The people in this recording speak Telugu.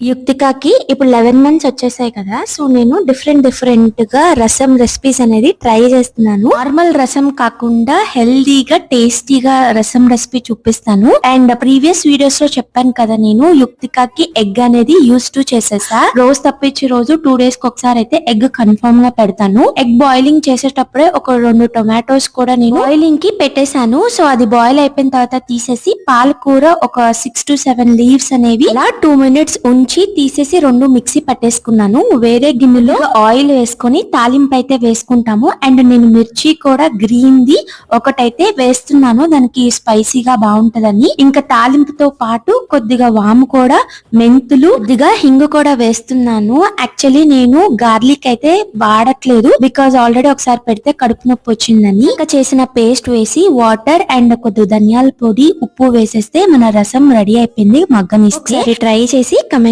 యుక్తికాకి ఇప్పుడు లెవెన్ మంత్స్ వచ్చేసాయి కదా. సో నేను డిఫరెంట్ డిఫరెంట్గా రసం రెసిపీస్ అనేది ట్రై చేస్తున్నాను. నార్మల్ రసం కాకుండా హెల్దీగా టేస్టీగా రసం రెసిపీ చూపిస్తాను. అండ్ ప్రీవియస్ వీడియోస్లో చెప్పాను కదా నేను యుక్తికాకి ఎగ్ అనేది యూస్ టు చేసేసా. రోజు తప్పించి రోజు టూ డేస్కి ఒకసారి అయితే ఎగ్ కన్ఫర్మ్గా పెడతాను. ఎగ్ బాయిలింగ్ చేసేటప్పుడే ఒక రెండు టొమాటోస్ కూడా నేను బాయిలింగ్కి పెట్టేశాను. సో అది బాయిల్ అయిపోయిన తర్వాత తీసేసి పాలకూర ఒక సిక్స్ టు సెవెన్ లీవ్స్ అనేవి ఇలా టూ మినిట్స్ ఉంచి తీసేసి రెండు మిక్సీ పట్టేసుకున్నాను. వేరే గిన్నెలో ఆయిల్ వేసుకొని తాలింపు అయితే వేసుకుంటాము. అండ్ నేను మిర్చి కూడా గ్రీన్ ది ఒకటైతే వేస్తున్నాను. దానికి స్పైసీగా బాగుంటదని. ఇంకా తాలింపుతో పాటు కొద్దిగా వాము కూడా మెంతులు కొద్దిగా హింగు కూడా వేస్తున్నాను. యాక్చువల్లీ నేను గార్లిక్ అయితే వాడట్లేదు. బికాజ్ ఆల్రెడీ ఒకసారి పెడితే కడుపు నొప్పి వచ్చిందని. ఇంకా చేసిన పేస్ట్ వేసి వాటర్ అండ్ కొద్దిగా ధనియాల పొడి ఉప్పు వేసేస్తే మన రసం రెడీ అయిపోయింది. మగ్గనిస్తే ట్రై చేసి కమెంట్